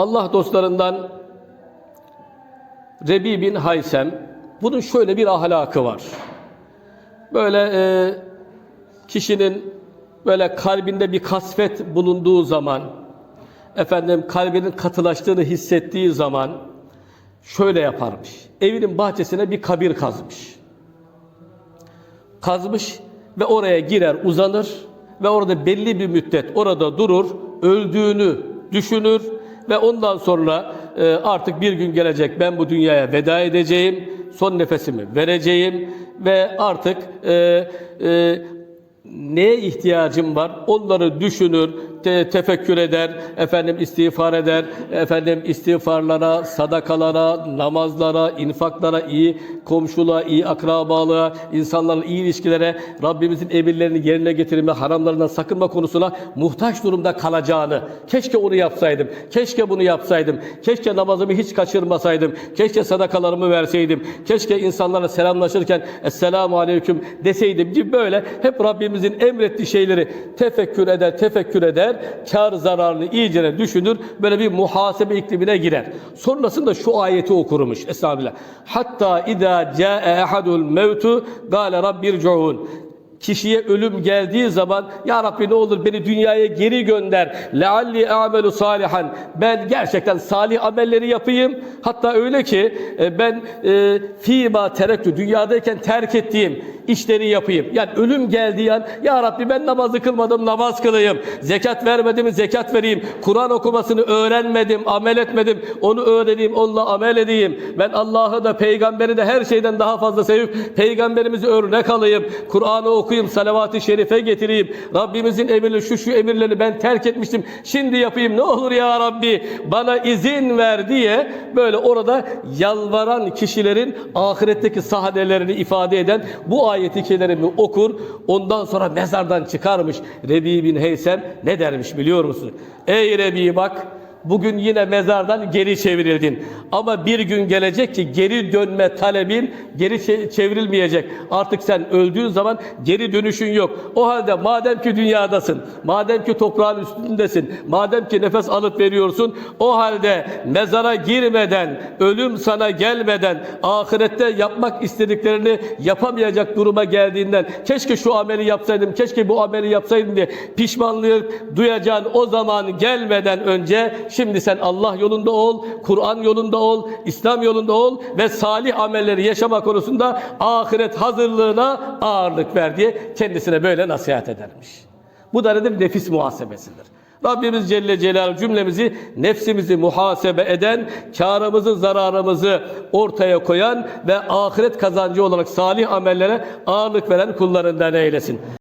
Allah dostlarından Rebi bin Haysem bunun şöyle bir ahlakı var. Böyle e, kişinin böyle kalbinde bir kasvet bulunduğu zaman efendim kalbinin katılaştığını hissettiği zaman şöyle yaparmış. Evinin bahçesine bir kabir kazmış. Kazmış ve oraya girer, uzanır ve orada belli bir müddet orada durur, öldüğünü düşünür ve ondan sonra e, artık bir gün gelecek ben bu dünyaya veda edeceğim, son nefesimi vereceğim ve artık e, e, neye ihtiyacım var onları düşünür, te- tefekkür eder, efendim istiğfar eder, efendim istiğfarlara, sadakalara, namazlara, infaklara, iyi komşuluğa, iyi akrabalığa, insanlarla iyi ilişkilere, Rabbimizin emirlerini yerine getirme, haramlarından sakınma konusuna muhtaç durumda kalacağını, keşke onu yapsaydım, keşke bunu yapsaydım, keşke namazımı hiç kaçırmasaydım, keşke sadakalarımı verseydim, keşke insanlarla selamlaşırken Esselamu Aleyküm deseydim gibi böyle hep Rabbimizin emrettiği şeyleri tefekkür eder, tefekkür eder, kar zararını iyicene düşünür, böyle bir muhasebe iklimine girer. Sonrasında şu ayeti okurmuş Estağfirullah. Hatta idâ câe ehadul mevtu gâle rabbircuun kişiye ölüm geldiği zaman ya Rabbi ne olur beni dünyaya geri gönder. Lealli amelu salihan. Ben gerçekten salih amelleri yapayım. Hatta öyle ki e, ben e, fîmâ terektü dünyadayken terk ettiğim işleri yapayım. Yani ölüm geldiği an ya Rabbi ben namazı kılmadım namaz kılayım. Zekat vermedim zekat vereyim. Kur'an okumasını öğrenmedim, amel etmedim. Onu öğreneyim, onunla amel edeyim. Ben Allah'ı da peygamberi de her şeyden daha fazla sevip peygamberimizi örnek alayım. Kur'an'ı okuyayım, salavat-ı şerife getireyim. Rabbimizin emirli şu şu emirlerini ben terk etmiştim. Şimdi yapayım ne olur ya Rabbi bana izin ver diye böyle orada yalvaran kişilerin ahiretteki sahnelerini ifade eden bu ayeti kerimini okur. Ondan sonra mezardan çıkarmış Rebi bin Heysem ne dermiş biliyor musun? Ey Rebi bak Bugün yine mezardan geri çevrildin. Ama bir gün gelecek ki geri dönme talebin geri çe- çevrilmeyecek. Artık sen öldüğün zaman geri dönüşün yok. O halde madem ki dünyadasın, madem ki toprağın üstündesin, madem ki nefes alıp veriyorsun, o halde mezara girmeden, ölüm sana gelmeden, ahirette yapmak istediklerini yapamayacak duruma geldiğinden, keşke şu ameli yapsaydım, keşke bu ameli yapsaydım diye pişmanlığı duyacağın o zaman gelmeden önce Şimdi sen Allah yolunda ol, Kur'an yolunda ol, İslam yolunda ol ve salih amelleri yaşama konusunda ahiret hazırlığına ağırlık ver diye kendisine böyle nasihat edermiş. Bu da nedir? Nefis muhasebesidir. Rabbimiz Celle Celaluhu cümlemizi nefsimizi muhasebe eden, karımızı zararımızı ortaya koyan ve ahiret kazancı olarak salih amellere ağırlık veren kullarından eylesin.